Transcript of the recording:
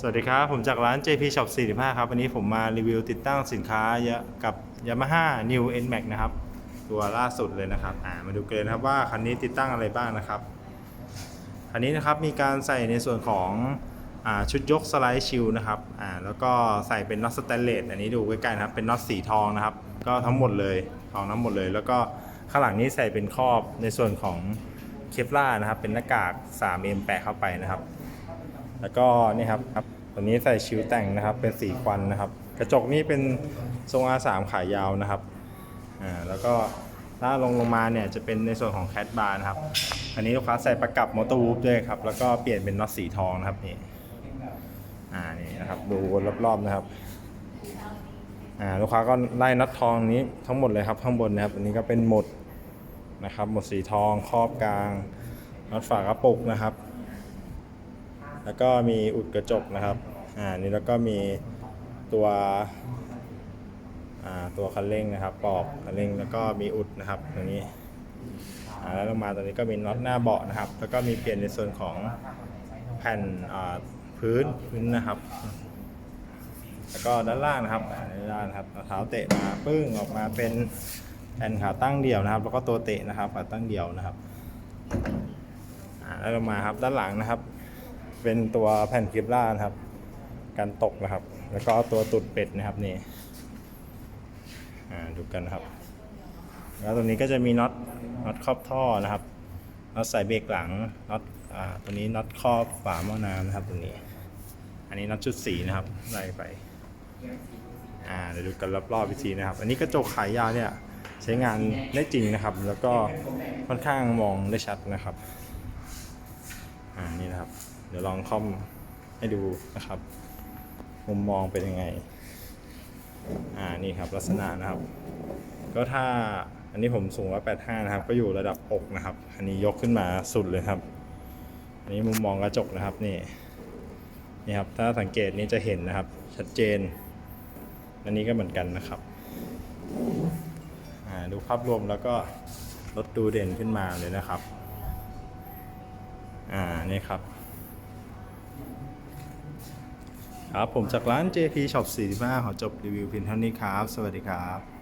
สวัสดีครับ ผมจากร้าน JP Shop 45 ครับ วันนี้ผมมารีวิวติดตั้งสินค้ากับ Yamaha New NMAX นะครับ ตัวล่าสุดเลยนะครับามาดูกันนะครับว่าคันนี้ติดตั้งอะไรบ้างนะครับ คันนี้นะครับมีการใส่ในส่วนของอชุดยกสไลด์ชิลนะครับแล้วก็ใส่เป็นน็อตสแตนเลสอันนี้ดูใกล้ๆนะครับ เป็นน็อตสีทองนะครับ ก็ทั้งหมดเลยทองทั้งหมดเลย แล้วก็ข้างหลังนี้ใส่เป็นครอบในส่วนของเคปลานะครับ เป็นหน้ากาก 3M แปะเข้าไปนะครับ แล้วก็นี่ครับครับตัวนี้ใส่ชิวแต่งนะครับ เป็นสีควันนะครับ กระจกนี่เป็นทรง R3 ขายาวนะครับอ่าแล้วก็ถ้าลงลงมาเนี่ยจะเป็นในส่วนของแคดบาร์นะครับ อันนี้ลูกค้าใส่ประกับมอเตอร์วูฟด้วยครับ แล้วก็เปลี่ยนเป็นน็อตสีทองนะครับนี่อ่านี่นะครับดูวนรอบๆนะครับอ่าลูกค้าก็ไล่น็อตทองนี้ทั้งหมดเลยครับข้างบนนะครับ อันนี้ก็เป็นหมดนะครับหมดสีทองครอบกลางน็อตฝากระปุกนะครับ แล้วก็มีอุดกระจกนะครับอ่านี่แล้วก็มีตัวอ่าตัวคันเร่งนะครับปอกคันเร่งแล้วก็มีอุดนะครับตรงนี้อ่าแล้วลงมาตรงนี้ก็มีน็อตหน้าเบาะนะครับ แล้วก็มีเปลี่ยนในส่วนของแผ่นอ่าพื้นพื้นนะครับแล้วก็ด้านล่างนะครับด้านล่างนะครับเอาเท้าเตะมาปึ้งออกมาเป็นแผ่นขาตั้งเดี่ยวนะครับ แล้วก็ตัวเตะนะครับขาตั้งเดี่ยวนะครับอ่าแล้วลงมาครับด้านหลังนะครับ เป็นตัวแผ่นคลิปล่านะครับการตกนะครับ แล้วก็ตัวตุดเป็ดนะครับนี่อ่าดูกันนะครับ แล้วตรงนี้ก็จะมีน็อตน็อตครอบท่อนะครับน็อตใส่เบรกหลังน็อตอ่าตัวนี้น็อตครอบฝาหม้อน้ำนะครับตรงนี้ อันนี้น็อตชุดสีนะครับไล่ไปอ่าเดี๋ยวดูกันรอบๆวิธีนะครับ อันนี้กระจกขายยาวเนี่ยใช้งานได้จริงนะครับ แล้วก็ค่อนข้างมองได้ชัดนะครับอ่านี่นะครับ ดี๋ยวลองคอมให้ดูนะครับ มุมมองเป็นยังไง อ่านี่ครับลักษณะนะครับ ก็ถ้าอันนี้ผมสูง185นะครับ ก็อยู่ระดับอกนะครับ อันนี้ยกขึ้นมาสุดเลยครับ อันนี้มุมมองกระจกนะครับนี่นี่ครับถ้าสังเกตนี้จะเห็นนะครับ ชัดเจน อันนี้ก็เหมือนกันนะครับอ่าดูภาพรวมแล้วก็ลดดูเด่นขึ้นมาเลยนะครับ อ่า นี่ครับ ครับ ผมจากร้าน JP Shop 45ขอจบรีวิวเพียงเท่านี้ครับ สวัสดีครับ